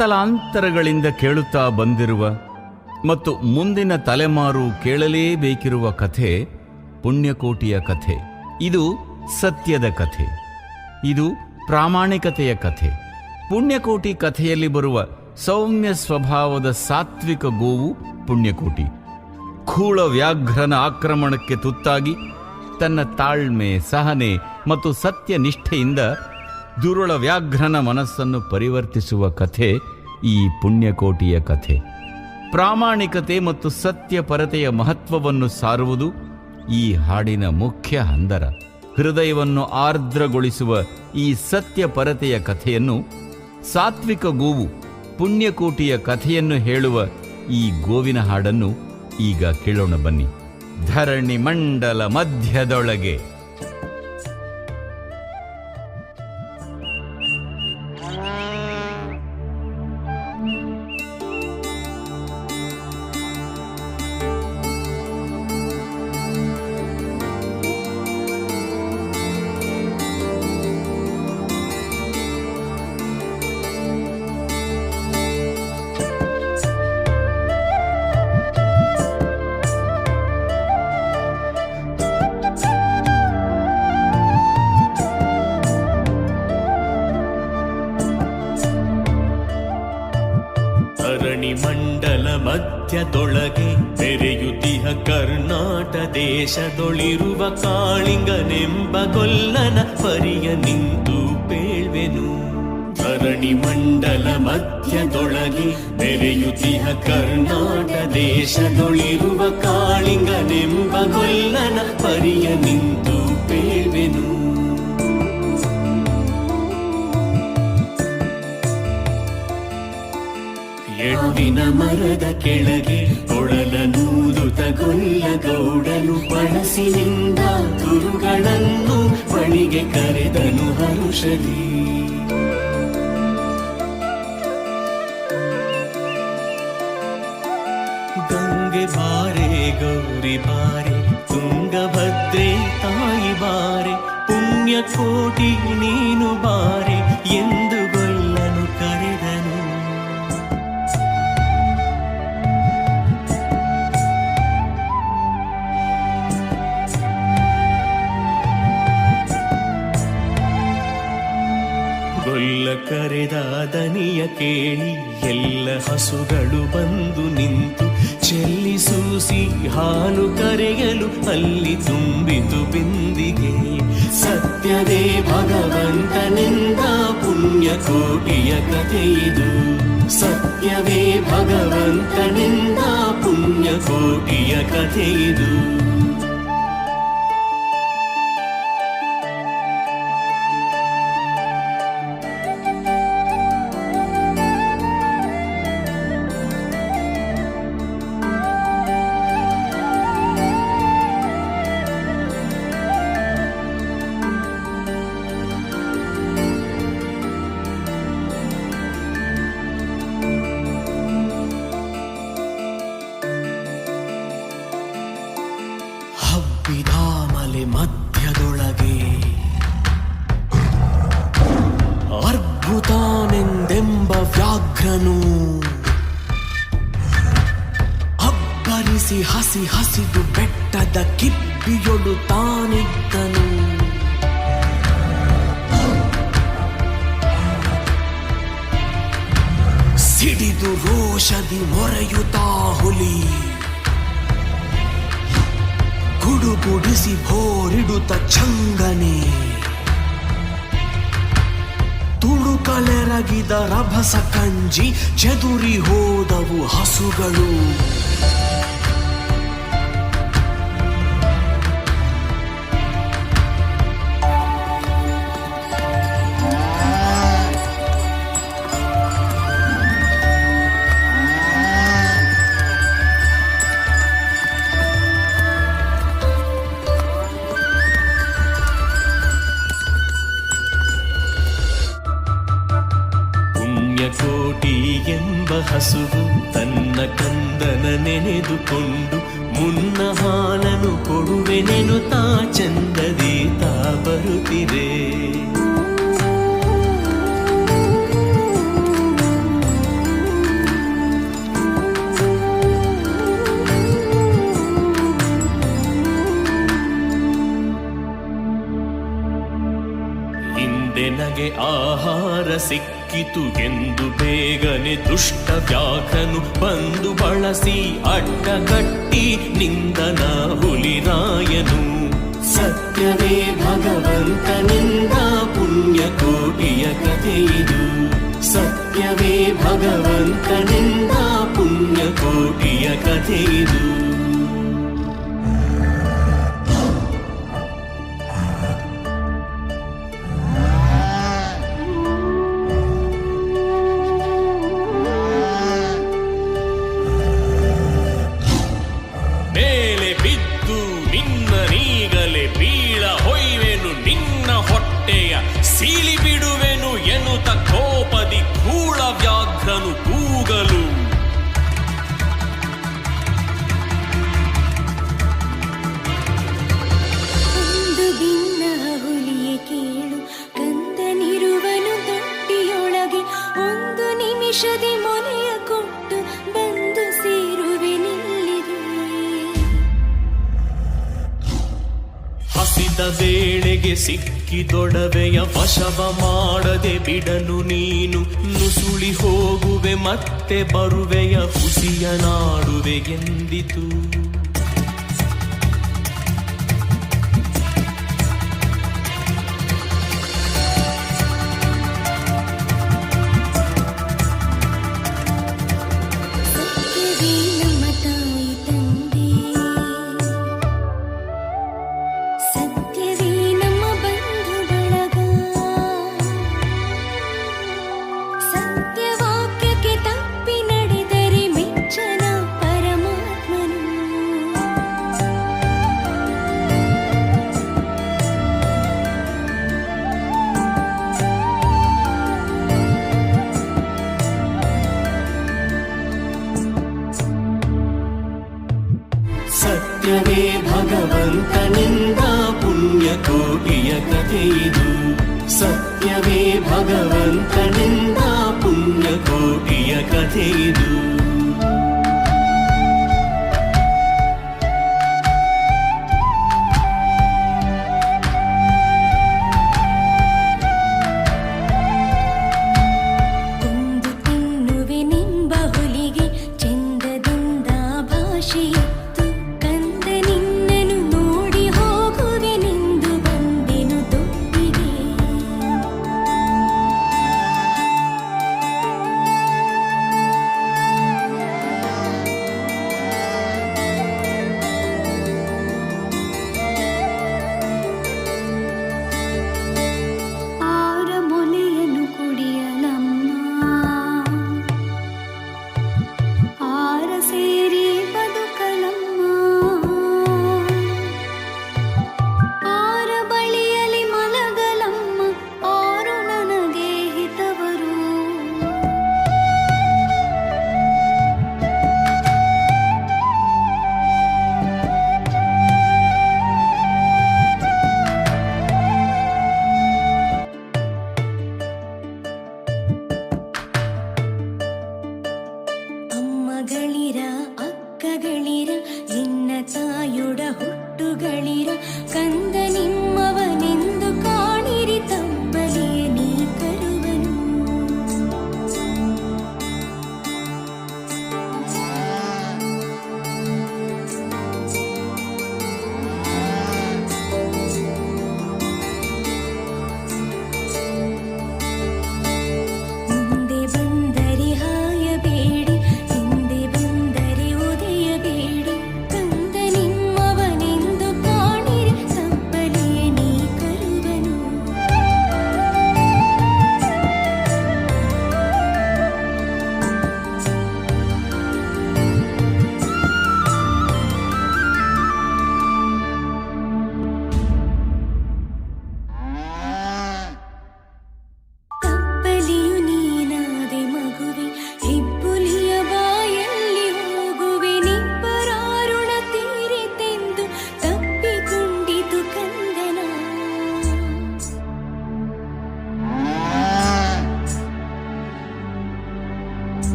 ತಲಾಂತರಗಳಿಂದ ಕೇಳುತ್ತಾ ಬಂದಿರುವ ಮತ್ತು ಮುಂದಿನ ತಲೆಮಾರು ಕೇಳಲೇಬೇಕಿರುವ ಕಥೆ ಪುಣ್ಯಕೋಟಿಯ ಕಥೆ. ಇದು ಸತ್ಯದ ಕಥೆ. ಇದು ಪ್ರಾಮಾಣಿಕತೆಯ ಕಥೆ. ಪುಣ್ಯಕೋಟಿ ಕಥೆಯಲ್ಲಿ ಬರುವ ಸೌಮ್ಯ ಸ್ವಭಾವದ ಸಾತ್ವಿಕ ಗೋವು ಪುಣ್ಯಕೋಟಿ. ಖೂಳ ವ್ಯಾಘ್ರನ ಆಕ್ರಮಣಕ್ಕೆ ತುತ್ತಾಗಿ ತನ್ನ ತಾಳ್ಮೆ, ಸಹನೆ ಮತ್ತು ಸತ್ಯನಿಷ್ಠೆಯಿಂದ ದುರುಳ ವ್ಯಾಘ್ರನ ಮನಸ್ಸನ್ನು ಪರಿವರ್ತಿಸುವ ಕಥೆ ಈ ಪುಣ್ಯಕೋಟಿಯ ಕಥೆ. ಪ್ರಾಮಾಣಿಕತೆ ಮತ್ತು ಸತ್ಯಪರತೆಯ ಮಹತ್ವವನ್ನು ಸಾರುವುದು ಈ ಹಾಡಿನ ಮುಖ್ಯ ಹಂದರ. ಹೃದಯವನ್ನು ಆರ್ದ್ರಗೊಳಿಸುವ ಈ ಸತ್ಯಪರತೆಯ ಕಥೆಯನ್ನು ಸಾತ್ವಿಕ ಗೋವು ಪುಣ್ಯಕೋಟಿಯ ಕಥೆಯನ್ನು ಹೇಳುವ ಈ ಗೋವಿನ ಹಾಡನ್ನು ಈಗ ಕೇಳೋಣ ಬನ್ನಿ. ಧರಣಿ ಮಂಡಲ ಮಧ್ಯದೊಳಗೆ. ಮಧ್ಯದೊಳಗೆ ಬೆರೆಯುತಿಹ ಕರ್ನಾಟ ದೇಶದೊಳಿರುವ ಕಾಳಿಂಗನೆಂಬ ಕೊಲ್ಲನ ಪರಿಯ ನಿಂತು ಪೇಳ್ವೆನು. ಧರಣಿ ಮಂಡಲ ಮಧ್ಯದೊಳಗೆ ಬೆರೆಯುತಿಹ ಕರ್ನಾಟ ದೇಶದೊಳಿರುವ ಕಾಳಿಂಗನೆಂಬ ಕೊಲ್ಲನ ಪರಿಯ ನಿಂತು ಎಳ್ಳಿನ ಮರದ ಕೆಳಗೆ ತಗೊಲ್ಲ ಗೌಡನು ಬಳಸಿನಿಂದ ಗುರುಗಳನ್ನು ಬಳಿಗೆ ಕರೆದನು ಹರುಷಲಿ. ಗಂಗೆ ಬಾರೆ, ಗೌರಿ ಬಾರೆ, ತುಂಗಭದ್ರೆ ತಾಯಿ ಬಾರೆ ಪುಣ್ಯ ಕೋಟಿ ನೀನು ಬಾರೆ, ಎಂದು ಕರೆದ ದನಿಯ ಕೇಳಿ ಎಲ್ಲ ಹಸುಗಳು ಬಂದು ನಿಂತು ಚೆಲ್ಲಿಸೂಸಿ ಹಾಲು ಕರೆಯಲು ಅಲ್ಲಿ ತುಂಬಿತು ಬಿಂದಿಗೆ. ಸತ್ಯದೇ ಭಗವಂತನಿಂದ ಪುಣ್ಯ ಕೋಟಿಯ ಕಥೆಯಿದು ಸತ್ಯವೇ ಭಗವಂತನಿಂದ ಪುಣ್ಯ ಕೋಟಿಯ ಕಥೆಯಿದು ಹಸಿ ಹಸಿದು ಬೆಟ್ಟದ ಕಿಪ್ಪಿಯೊಡು ತಾನಿದ್ದನು. ಸಿಡಿದು ರೋಷದಿ ಮೊರೆಯುತ್ತಾ ಹುಲಿ. ಗುಡುಗುಡಿಸಿ ಭೋರಿಡುತ್ತ ಚಂಗನೆ ತುಳುಕಲೆರಗಿದ ರಭಸ ಕಂಜಿ ಚದುರಿ ಹೋದವು ಹಸುಗಳು. ಕೋಟಿ ಎಂಬ ಹಸುವು ತನ್ನ ಕಂದನ ನೆನೆದುಕೊಂಡು ಮುನ್ನ ಹಾಲನು ಕೊಡುವೆನೆನು ತಾ ಚಂದದಿ ತಾ ಬರುತ್ತಿರೆ ಹಿಂದೆ ನಗೆ ಆಹಾರ ಸಿಕ್ಕ ಸಿಕ್ಕಿತು ಎಂದು ಬೇಗನೆ ದುಷ್ಟ ವ್ಯಾಘ್ರನು ಬಂದು ಬಳಸಿ ಅಡ್ಡಗಟ್ಟಿ ನಿಂದನ ಹುಲಿರಾಯನು. ಸತ್ಯವೇ ಭಗವಂತನಿಂದ ಪುಣ್ಯ ಕೋಟಿಯ ಕಥೆಯಿದು ಸತ್ಯವೇ ಭಗವಂತನಿಂದ ಪುಣ್ಯ ಕೋಟಿಯ ಕಥೆಯಿದು ಮೇಲೆ ಬಿದ್ದು ನಿನ್ನ ನೀಗಲೆ ಬೀಳ ಹೊಯ್ವೆನು ನಿನ್ನ ಹೊಟ್ಟೆಯ ಸೀಳಿ ಬಿಡುವೆನು ಎನ್ನುತ್ತ ಕೋಪದಿ ಕೂಳ ವ್ಯಾಘ್ರನು ಕೂಗಲು. ಕೇಳು, ಕಂದನಿರುವನು ತೊಟ್ಟಿಯೊಳಗೆ ಒಂದು ನಿಮಿಷದಿ ಸಿಕ್ಕಿ ಸಿಕ್ಕಿದೊಡವೆಯ ವಶವ ಮಾಡದೆ ಬಿಡನು ನೀನು. ನುಸುಳಿ ಹೋಗುವೆ ಮತ್ತೆ ಬರುವೆಯ ಹುಸಿಯ ನಾಡುವೆ ಭಗವಂತನಿಂದ ಪುಣ್ಯ ಕೋಟಿಯ ಕಥೆಯಿದು ಸತ್ಯವೇ ಭಗವಂತನಿಂದ ಪುಣ್ಯ ಕೋಟಿಯ ಕಥೆಯಿದು ಕೊಂದು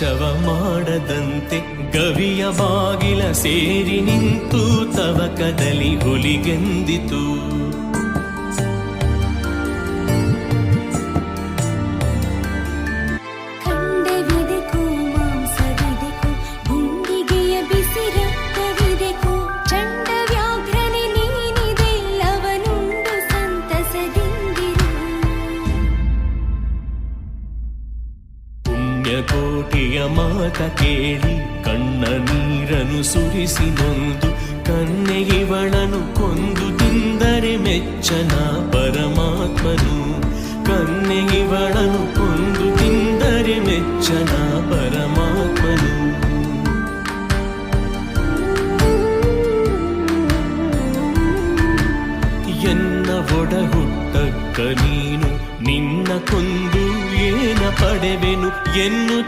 ಅವಕಾಶವ ಮಾಡದಂತೆ ಗವಿಯ ಬಾಗಿಲ ಸೇರಿ ನಿಂತು ತವಕದಲ್ಲಿ ಹುಲಿಗೆಂದಿತು. ಮಾತ ಕೇಳಿ ಕಣ್ಣ ನೀರನು ಸುರಿಸಿ ನೊಂದು ಕನ್ನೆಗಿವಳನು ಕೊಂದು ತಿಂದರೆ ಮೆಚ್ಚನ ಪರಮಾತ್ಮನು. ಕನ್ನೆಗಿವಳನು ಕೊಂದು ತಿಂದರೆ ಮೆಚ್ಚನ ಪರಮಾತ್ಮನು. ಎನ್ನ ಒಡಹುಟ್ಟಕ್ಕ ನೀನು ನಿನ್ನ ಕೊಂದು ಪಡೆವೆನು. ಎನ್ನು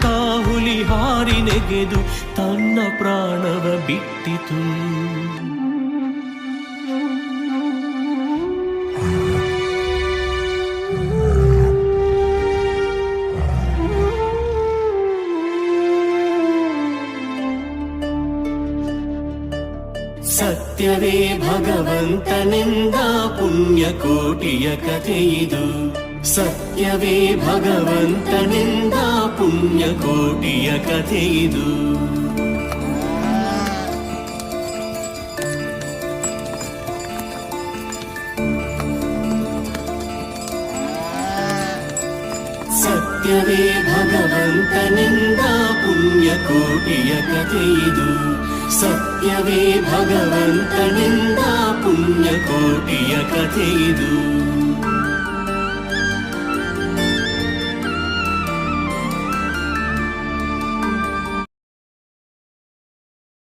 ಹುಲಿ ಹಾರಿ ನೆಗೆದು ತನ್ನ ಪ್ರಾಣವ ಬಿಟ್ಟಿತು. ಸತ್ಯವೇ ಭಗವಂತನೆಂದ ಪುಣ್ಯಕೋಟಿಯ ಕಥೆಯಿದು ಸತ್ಯವೇ ಭಗವಂತನೆಂದ ಪುಣ್ಯಕೋಟಿಯ ಕಥೆಯಿದು ಸತ್ಯವೇ ಭಗವಂತನೆಂದ ಪುಣ್ಯಕೋಟಿಯ ಕಥೆಯಿದು ಸತ್ಯವೇ ಭಗವಂತನೆಂದ ಪುಣ್ಯಕೋಟಿಯ ಕಥೆಯಿದು